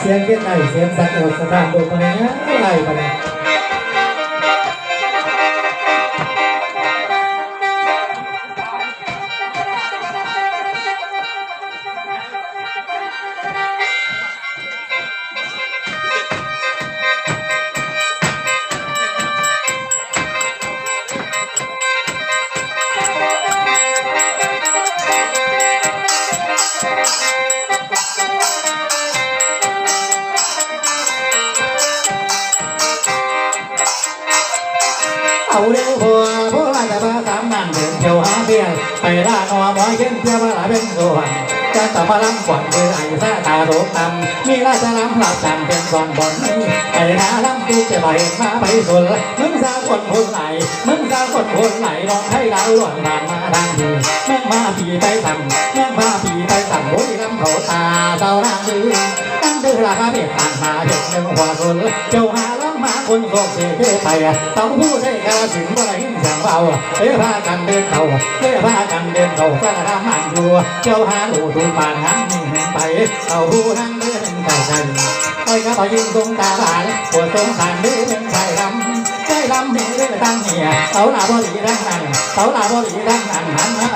เสียงเกียรไก่เสียงสัตว์สถานโดนมาเนี่ยอะไราเอาเร็วพัวพวกเราจะมาตามนั่นเดินเที่ยวหาเพียงไปล่านอหมอยเข็นเที่ยวมาหลายเป็นส่วนจะต่อมาล้ำกวนคือไอ้ซาตาโรตำมีราชล้ำหลับจำเป็นก่อนบนไอ้นาล้ำตูจะไปมาไปสุดมึงสาวคนคนไหลมึงสาวคนคนไหลลองให้ดาหล่นผ่านมาทางดีมึงมาผีไปทำมึงมาผีไปทำบุรีลำเขาตาเจ้านางดื้อตั้งดื้อราคาเบียต่างหาเด็กหนึ่งหัวสุนเจ้าหา มาคนโกเสียไปต้องพูดได้กาสิงว่าหิ้งสังเบาเอ้พากันเดินเขาเอ้พากันเดินเขาสารรมันอยู่เจ้าหาดูดูปานหันหิ้งไปเขาผู้นั่งเดินไปกันไปก็ไปยิงตรงตาบานปวดตรงสานเดินไปรำใจรำเดินตั้งเหียเขาลาบริรังนั่นเขาลาบริรังนั่นหันมา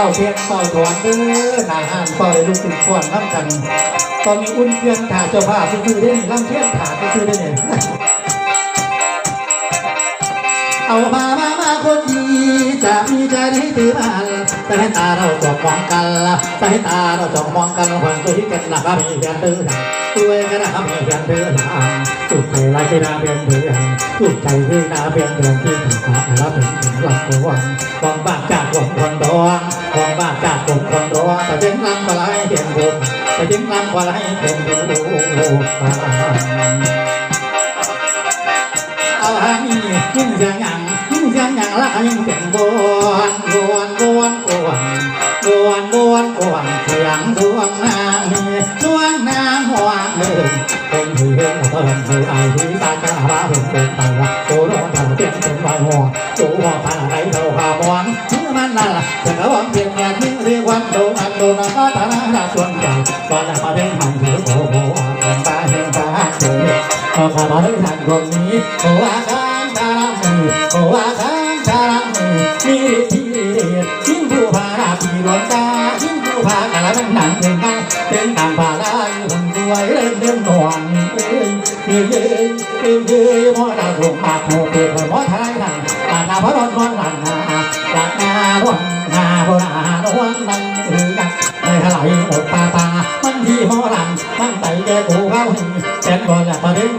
เข้าเพียงเข้าถวนเด้อหน้าห้านก็เลยลุกขึ้นฟ้อนน้ำกัน ตอนนี้อุ่นเครื่องถาเจ้าภาพคือได้นี่ล่ำเทียนถาคือได้นี่เอามามามาคนดีจะมีใจให้ถือมันแต่ให้ตาเราจอกมองกันละแต่ให้ตาเราจอกมองกันความตัวที่กันนะครับมีเพียงตื้อหนังตัวกันนะครับมีเพียงตื้อหนังสุดใจไรที่นาเพียงตื้อ หนังสุดใจที่าเพียงเพียงที่ถึงขาแล้วถึงถึงหลับตัววันวางบ้ากจากหลงคนดอนวางบ้ากจากหลงคนดอนแต่เจ้งลำก็ไรเพียงบุแต่เจ้งลำก็ไรเพียงบุญเอาหามียิ่งเสียงหยังยิ่งเสียงหยังละยิ่งเสียงบวนบวนบวนบวนบวนบวนบวนเสียงดวงนางมีดวงนางหวานเดินเป็นที่เห็นเพิ่อนคือไอ้ที่ตา วโตหัวพันไรเท่าหามวนชื่อมันนั่นล่ะจะกระวังเพียงแค่ที่เรียกวันโดนอันโดนอันก็ตาหน้าชวนใจก่อนจะมาเป็นมันถือโผล่โผล่เป็นตาเห็นตาเจอขอขามาถึงทางคนนี้โอ้อาการตาลมือโอ้อาการตาลมือมีที่เดียดยิ่งผู้พาราปีดวงตายิ่งผู้พากะละมันหนังเป็นตาเป็นต่างพาลายคนสวยเล่นเดินหนวนเอ้ยเอ้ย ติงยืยมอนาลุงปากหูเปิดกมอทายนังอาณาพระรอนมอนหลังนาหลังนาวันนาโบราณวันนังหรือนังในทลายหมดตาตามันที่มอหลังตั้งใจแกกูเข้าหิงแสนก่อนอยากประเด็น